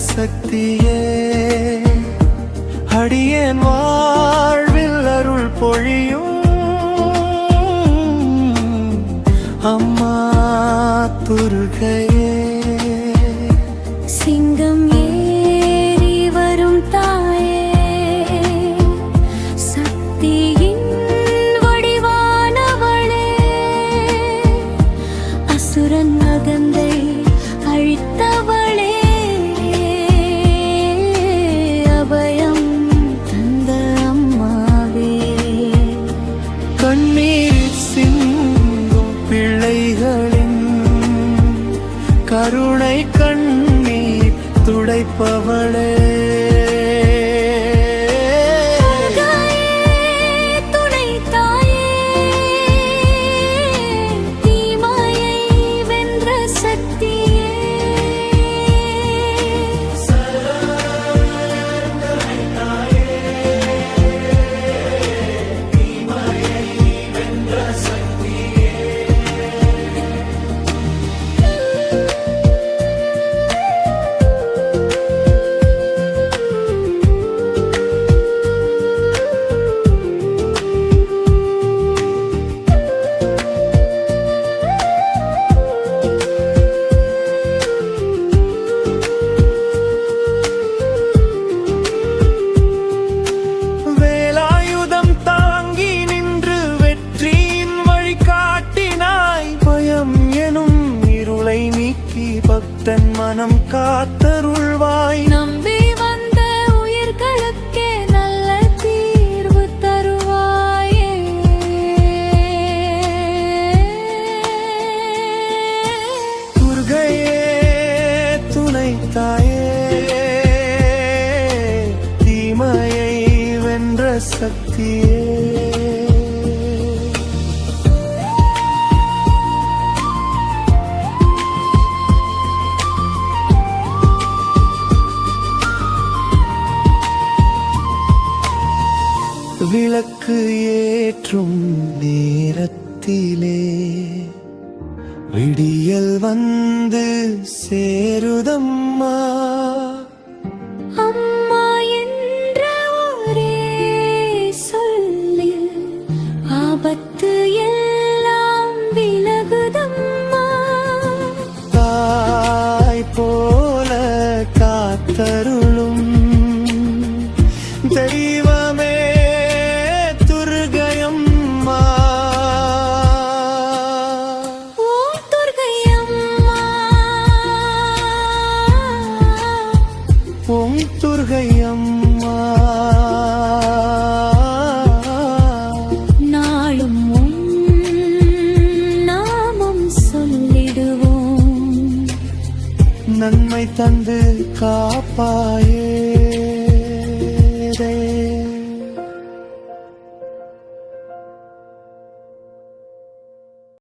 சக்தியே. அடியேன் வாழ்வில் அருள் பொழியும். அம்மா துர்கையே. சிங்கம் ஏறி வரும் தாயே. சக்தியின் வடிவானவளே. அசுரன் அகந்தை கருணை கண்ணீர் துடைப்பவளே. பக்தன் மனம் காத்தருள்வாய். நம்பி வந்த உயிர்களுக்கே நல்ல தீர்வு தருவாயே. துர்கையே துணை தாயே தீமையை வென்ற சக்தியே. விளக்கு ஏற்றும் நேரத்திலே. விடியல் வந்து சேருதம்மா. தந்து காப்பாயே.